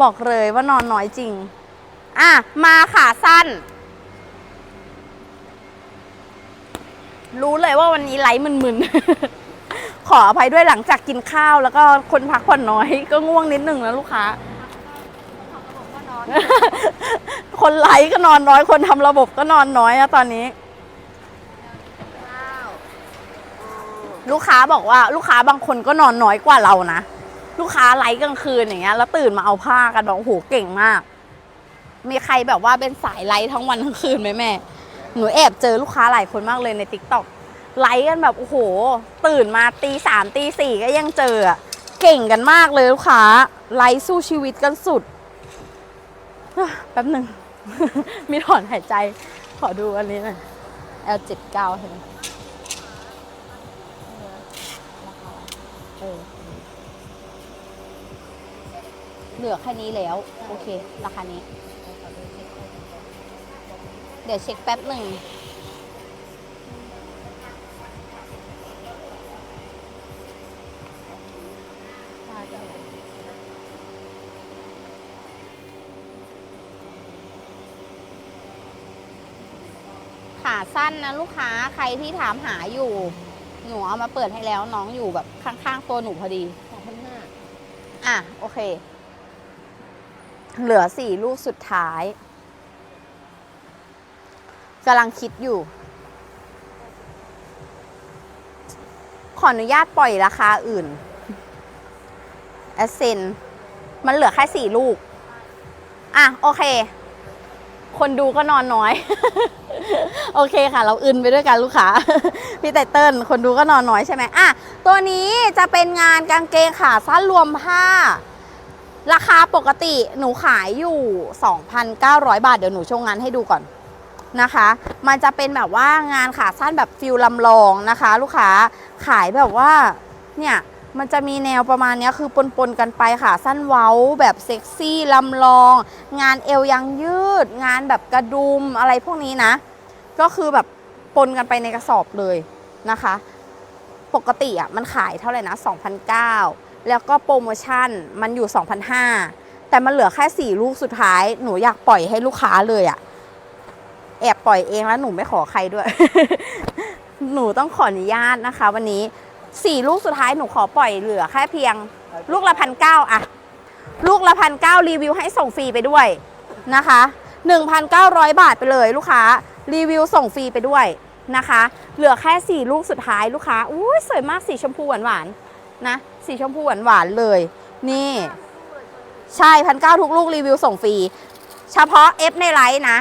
บอกเลยว่านอนน้อยจริง อะ มาขาสั้น รู้เลยว่าวันนี้ไลฟ์มึนๆ ขออภัยด้วยหลังจากกินข้าว แล้วก็คนพักผ่อนน้อย ก็ง่วงนิดหนึ่งนะลูกค้า คนไลฟ์ก็นอนน้อย คนทำระบบก็นอนน้อยนะตอนนี้ลูกค้าบอกว่าลูกค้าบางคนก็นอนน้อยกว่าเรานะ ลูกค้าไลฟ์กลางคืนอย่างเงี้ยแล้วตื่นมาเอาผ้ากันบอกโอ้โหเก่งมาก มีใครแบบว่าเป็นสายไลฟ์ทั้งวันทั้งคืนไหมแม่ หนูแอบเจอลูกค้าหลายคนมากเลยในติ๊กต็อกไลฟ์กันแบบโอ้โห ตื่นมาตีสามตีสี่ก็ยังเจอเก่งกันมากเลยลูกค้าไลฟ์สู้ชีวิตกันสุดแป๊บหนึ่ง มีถอนหายใจ ขอดูอันนี้หน่อย L79 เห็นไหมเออ เหลือแค่นี้แล้ว โอเค ราคานี้ เดี๋ยวเช็คแป๊บหนึ่งขาสั้นนะลูกค้าใครที่ถามหาอยู่ หนูเอามาเปิดให้แล้วน้องอยู่แบบข้างๆตัวหนูพอดีสองพันห้าอะ โอเค เหลือสี่ลูกสุดท้ายกำลังคิดอยู่ ขออนุญาตปล่อยราคาอื่นแอสเซนมันเหลือแค่สี่ลูก อะ โอเค คนดูก็นอนน้อย โอเคค่ะ เราอึนไปด้วยกันลูกค้า พี่ไตเติ้ลคนดูก็นอนน้อยใช่ไหมอะ ตัวนี้จะเป็นงานกางเกงขาสั้นรวมผ้า ราคาปกติหนูขายอยู่ 2,900 บาท เดี๋ยวหนูโชว์งานให้ดูก่อนนะคะ มันจะเป็นแบบว่างานขาสั้นแบบฟิลลำลองนะคะ ลูกค้าขายแบบว่าเนี่ยมันจะมีแนวประมาณนี้คือปนๆกันไปค่ะ สั้นเว้าแบบเซ็กซี่ลำลอง งานเอวยังยืด งานแบบกระดุมอะไรพวกนี้นะ ก็คือแบบปนกันไปในกระสอบเลยนะคะ ปกติอะมันขายเท่าไหร่นะ2,009 แล้วก็โปรโมชั่นมันอยู่ 2,500 แต่มันเหลือแค่ 4 ลูกสุดท้าย หนูอยากปล่อยให้ลูกค้าเลยอะแอบปล่อยเองแล้วหนูไม่ขอใครด้วย หนูต้องขออนุญาตนะคะ วันนี้ 4 ลูกสุดท้ายหนูขอปล่อยเหลือแค่เพียง ลูกละพันเก้าอะลูกละพันเก้ารีวิวให้ส่งฟรีไปด้วยนะคะ 1,900 บาทไปเลยลูกค้า รีวิวส่งฟรีไปด้วยนะคะ เหลือแค่ 4 ลูกสุดท้ายลูกค้าอุ้ยสวยมากสีชมพูหวานๆน นะ สีชมพูหวานๆเลย นี่ ใช่พันเก้าทุกลูกรีวิวส่งฟรี เฉพาะ F ในไลฟ์นะ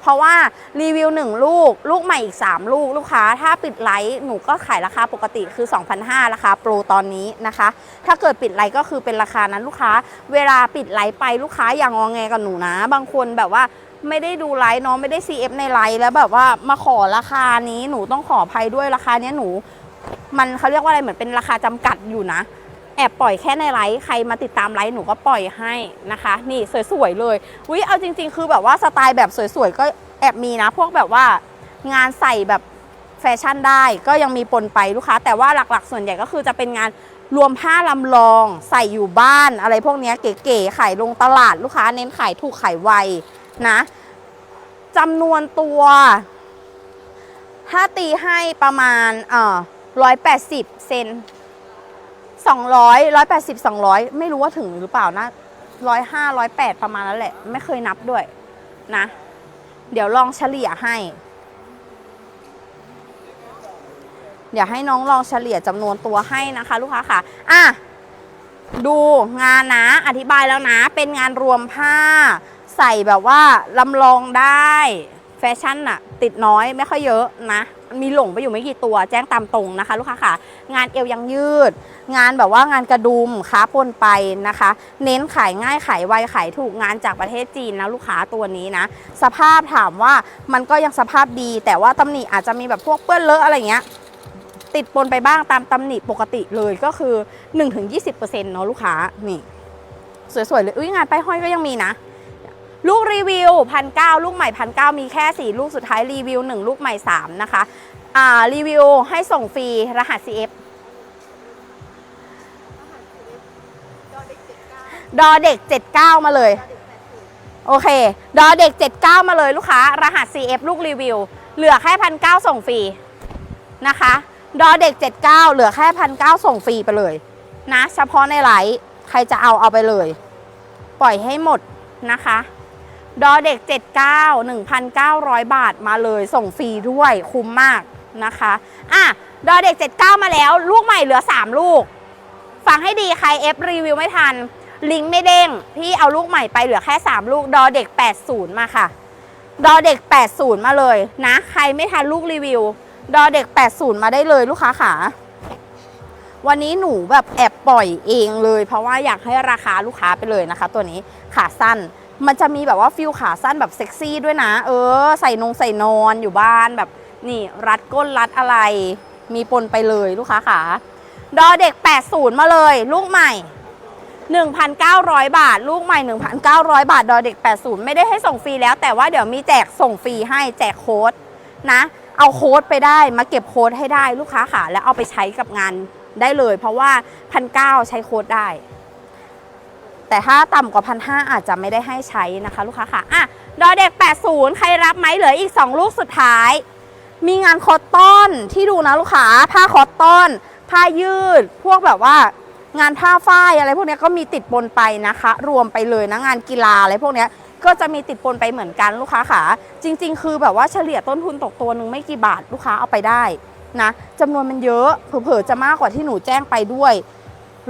เพราะว่ารีวิว 1 ลูก ลูกใหม่อีก 3 ลูกลูกค้า ถ้าปิดไลฟ์หนูก็ขายราคาปกติคือ 2,500ราคาโปรตอนนี้นะคะ ถ้าเกิดปิดไลฟ์ก็คือเป็นราคานั้นลูกค้า เวลาปิดไลฟ์ไปลูกค้าอย่างงอแงกับหนูนะ บางคนแบบว่าไม่ได้ดูไลฟ์เนาะไม่ได้ CF ในไลฟ์แล้วแบบว่ามาขอราคานี้หนูต้องขออภัยด้วยราคาเนี้ยหนู มันเขาเรียกว่าอะไรเหมือนเป็นราคาจำกัดอยู่นะ แอบปล่อยแค่ในไลฟ์ใครมาติดตามไลฟ์หนูก็ปล่อยให้นะคะ นี่สวยๆเลยวิเอาจริง ๆ คือแบบว่าสไตล์แบบสวยๆก็แอบมีนะ พวกแบบว่างานใส่แบบแฟชั่นได้ก็ยังมีปนไปลูกค้า แต่ว่าหลักๆ ส่วนใหญ่ก็คือจะเป็นงานรวมผ้าลำลองใส่อยู่บ้านอะไรพวกนี้เก๋ๆขายลงตลาดลูกค้าเน้นขายถูกขายไวนะจำนวนตัว ถ้าตีให้ประมาณเอ่อ ร้อยแปดสิบเซนสองร้อยร้อยแปดสิบสองร้อยไม่รู้ว่าถึงหรือเปล่านะร้อยห้าร้อยแปดประมาณนั้นแหละ ไม่เคยนับด้วยนะ เดี๋ยวลองเฉลี่ยให้ เดี๋ยวให้น้องลองเฉลี่ยจำนวนตัวให้นะคะลูกค้าค่ะ อะ ดูงานนะ อธิบายแล้วนะ เป็นงานรวมผ้า ใส่แบบว่าลำลองได้ แฟชั่นอะ ติดน้อยไม่ค่อยเยอะนะ มีหลงไปอยู่ไม่กี่ตัวแจ้งตามตรงนะคะ ลูกค้าค่ะ งานเอวยังยืด งานแบบว่างานกระดุมค้าปนไปนะคะ เน้นขายง่ายขายไวขายถูกงานจากประเทศจีนนะลูกค้าตัวนี้นะ สภาพถามว่ามันก็ยังสภาพดี แต่ว่าตำหนิอาจจะมีแบบพวกเปื้อนเลอะอะไรเงี้ยติดปนไปบ้างตามตำหนิปกติเลยก็คือ 1-20%เนาะลูกค้านี่ สวยๆเลยอุ้ยงานป้ายห้อยก็ยังมีนะ ลูกรีวิวพันเลูกใหม่พันเมีแค่ 4 ลูกสุดท้ายรีวิว 1 ลูกใหม่ 3 นะคะอ่ารีวิวให้ส่งฟรีรหัส CF ดอเด็ก 79 มาเลย โอเค ดอเด็ก 79 มาเลยลูกค้า รหัส CF ลูกรีวิว เหลือแค่พันเส่งฟรีนะคะ ดอเด็ก 79 เหลือแค่พันเส่งฟรีไปเลย นะ เฉพาะในไลฟ์ใครจะเอาเอาไปเลย ปล่อยให้หมดนะคะ ดอเด็ก 79 1,900 บาทมาเลยส่งฟรีด้วยคุ้มมากนะคะอะดอเด็ก 79 มาแล้ว ลูกใหม่เหลือ 3 ลูก ฟังให้ดีใครเอฟรีวิวไม่ทัน ลิงก์ไม่เด้ง พี่เอาลูกใหม่ไปเหลือแค่ 3 ลูก ดอเด็ก 80 มาค่ะ ดอเด็ก 80 มาเลยนะ ใครไม่ทันลูกรีวิว ดอเด็ก 80 มาได้เลยลูกค้าขาวันนี้หนูแบบแอบปล่อยเองเลย เพราะว่าอยากให้ราคาลูกค้าไปเลยนะคะ ตัวนี้ขาสั้น มันจะมีแบบว่าฟิลขาสั้นแบบเซ็กซี่ด้วยนะ เออ ใส่นงใส่นอนอยู่บ้านแบบนี่รัดก้นรัดอะไร มีปนไปเลยลูกค้าขาดอเด็ก 80 มาเลย ลูกใหม่ 1,900 บาท ลูกใหม่ 1,900 บาท ดอเด็ก 80 ไม่ได้ให้ส่งฟรีแล้ว แต่ว่าเดี๋ยวมีแจกส่งฟรีให้แจกโค้ดนะ เอาโค้ดไปได้มาเก็บโค้ดให้ได้ลูกค้าค่ะแล้วเอาไปใช้กับงานได้เลย เพราะว่า 1,900 ใช้โค้ดได้ แต่ถ้าต่ำกว่า1,500อาจจะไม่ได้ให้ใช้นะคะลูกค้าค่ะอะดอเด็ก 80 ใครรับไหมเหลืออีก 2 ลูกสุดท้าย มีงานคอตตอนที่ดูนะลูกค้าผ้าคอตตอน ผ้ายืด พวกแบบว่างานผ้าฝ้ายอะไรพวกนี้ก็มีติดปนไปนะคะ รวมไปเลยนะงานกีฬาอะไรพวกนี้ก็จะมีติดปนไปเหมือนกันลูกค้าขาจริง ๆ คือแบบว่าเฉลี่ยต้นทุนตกตัวหนึ่งไม่กี่บาทลูกค้าเอาไปได้นะจำนวนมันเยอะเผลอๆจะมากกว่าที่หนูแจ้งไปด้วย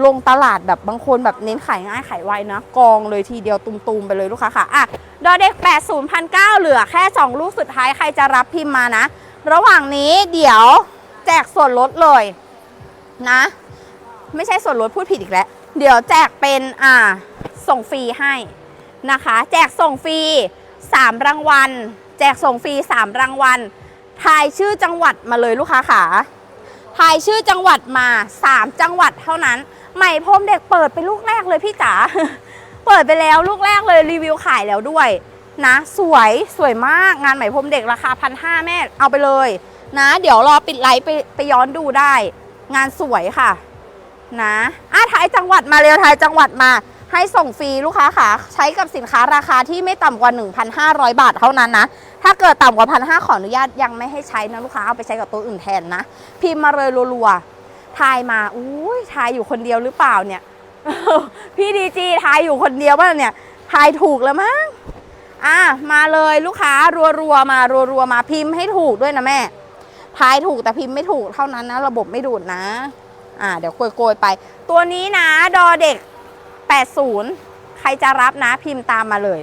ลงตลาดแบบบางคนแบบเน้นขายง่ายขายไวนะ กองเลยทีเดียวตุมๆไปเลยลูกค้าค่ะอะดอเด็ก 80 1 9เหลือแค่ 2 ลูกสุดท้ายใครจะรับพิมพ์มานะ ระหว่างนี้เดี๋ยวแจกส่วนลดเลยนะ ไม่ใช่ส่วนลดพูดผิดอีกแล้ว เดี๋ยวแจกเป็นอ่าส่งฟรีให้นะคะ แจกส่งฟรี 3 รางวัล แจกส่งฟรี 3 รางวัลทายชื่อจังหวัดมาเลยลูกค้าขา ทายชื่อจังหวัดมา 3 จังหวัดเท่านั้น ใหม่พรมเด็กเปิดเป็นลูกแรกเลยพี่จ๋า เปิดไปแล้วลูกแรกเลยรีวิวขายแล้วด้วยนะ สวยสวยมากงานไหม่พรมเด็กราคาพันห้าแม่เอาไปเลยนะ เดี๋ยวรอปิดไลฟ์ไปไปย้อนดูได้ งานสวยค่ะ นะอะทายจังหวัดมาเร็วทายจังหวัดมา ให้ส่งฟรีลูกค้าค่ะ ใช้กับสินค้าราคาที่ไม่ต่ำกว่า 1,500 บาทเท่านั้นนะ ถ้าเกิดต่ำกว่า1,500ขออนุญาตยังไม่ให้ใช้นะลูกค้าเอาไปใช้กับตัวอื่นแทนนะ พิมพ์มาเลยรัวๆทายมาอุ้ยทายอยู่คนเดียวหรือเปล่าเนี่ยพี่ดีจีทายอยู่คนเดียวป่ะเนี่ยทายถูกแล้วมั้งอะมาเลยลูกค้ารัวๆมารัวๆมาพิมพ์ให้ถูกด้วยนะแม่ทายถูกแต่พิมพ์ไม่ถูกเท่านั้นนะ ระบบไม่ดูดนะ อ่า เดี๋ยวโกยๆไป ตัวนี้นะ ดอเด็ก 80 ใครจะรับนะพิมพ์ตามมาเลย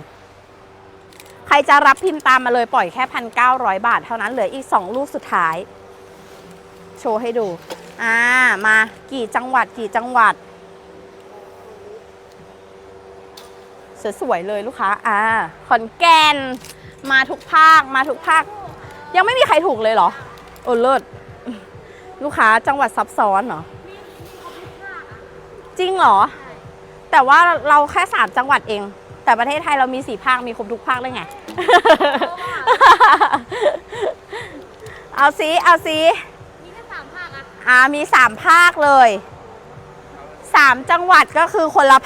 ใครจะรับพิมพ์ตามมาเลยปล่อยแค่พันเก้าร้อยบาทเท่านั้นเหลืออีก 2 ลูกสุดท้าย โชว์ให้ดู อ่า มากี่จังหวัดกี่จังหวัดสวยๆเลยลูกค้า อ่า ขอนแก่น มาทุกภาค มาทุกภาค ยังไม่มีใครถูกเลยเหรอ โอ้เลิศ ลูกค้าจังหวัดซับซ้อนเหรอ จริงเหรอ แต่ว่าเราแค่สามจังหวัดเอง แต่ประเทศไทยเรามีสี่ภาค มีครบทุกภาคได้ไง เอาซิเอาซิมีแค่สามภาคอะอ่ามีสามภาคเลยสามจังหวัดก็คือคนละ